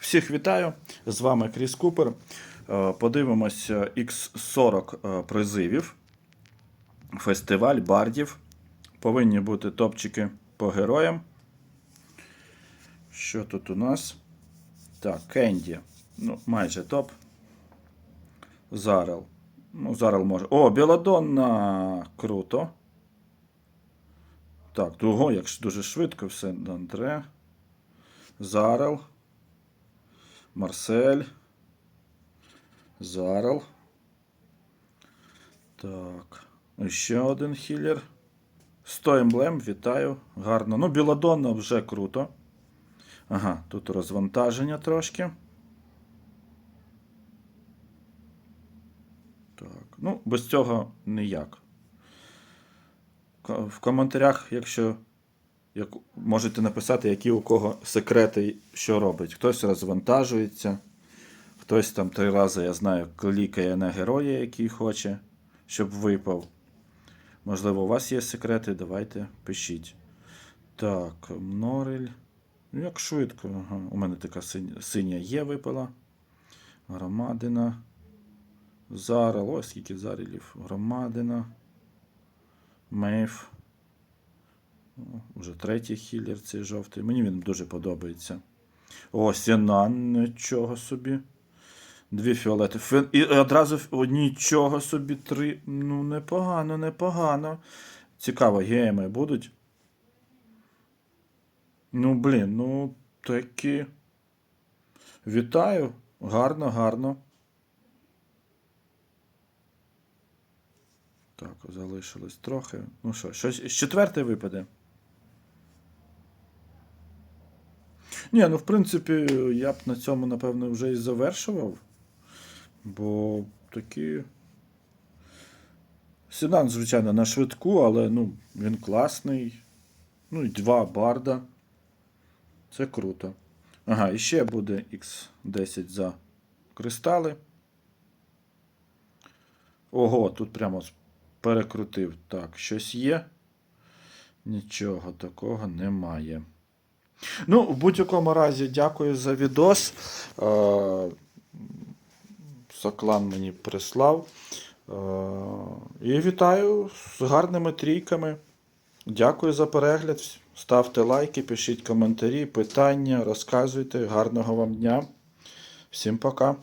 Всіх вітаю! З вами Кріс Купер. Е, Подивимося X40 е, призивів. Фестиваль бардів. Повинні бути топчики по героям. Що тут у нас? Так, Кенді. Ну, майже топ. Зарел. Ну, Зарел може. О, Біладонна! Круто. Так, того, як дуже швидко все. Дандре. Зарел. Марсель. Зарел. Так. Ще один хілер. 100 емблем, вітаю. Гарно. Ну, Біладонна вже круто. Ага, тут розвантаження трошки. Так. Ну, без цього ніяк. В коментарях, якщо як, можете написати, які у кого секрети, що робить. Хтось розвантажується, хтось там три рази, я знаю, клікає на героя, який хоче, щоб випав. Можливо, у вас є секрети, давайте пишіть. Так, Норель. Ну, як швидко. Ага. У мене така синя, є випала. Громадина. Зарел. Ось скільки зарелів. Громадина. Мейв. О, Уже третій хілер цей жовтий. Мені він дуже подобається. О, Сінан, нічого собі. Дві фіолети. Фі- І одразу нічого собі три. Ну, непогано, непогано. Цікаво, гейми будуть. Ну, блін, ну такі. Вітаю. Гарно, гарно. Так, залишилось трохи. Ну що, щось четвертий випаде. Ні, ну в принципі, я б на цьому, напевно, вже і завершував. Бо такі. Седан, звичайно, на швидку, але ну, він класний. Ну і два барда. Це круто. Ага, і ще буде X10 за кристали. Ого, тут прямо перекрутив. Так, щось є. Нічого такого немає. Ну, в будь-якому разі, дякую за відос. Е, Соклан мені прислав. Е, І вітаю з гарними трійками. Дякую за перегляд. Ставте лайки, пишіть коментарі, питання, розказуйте. Гарного вам дня. Всім пока.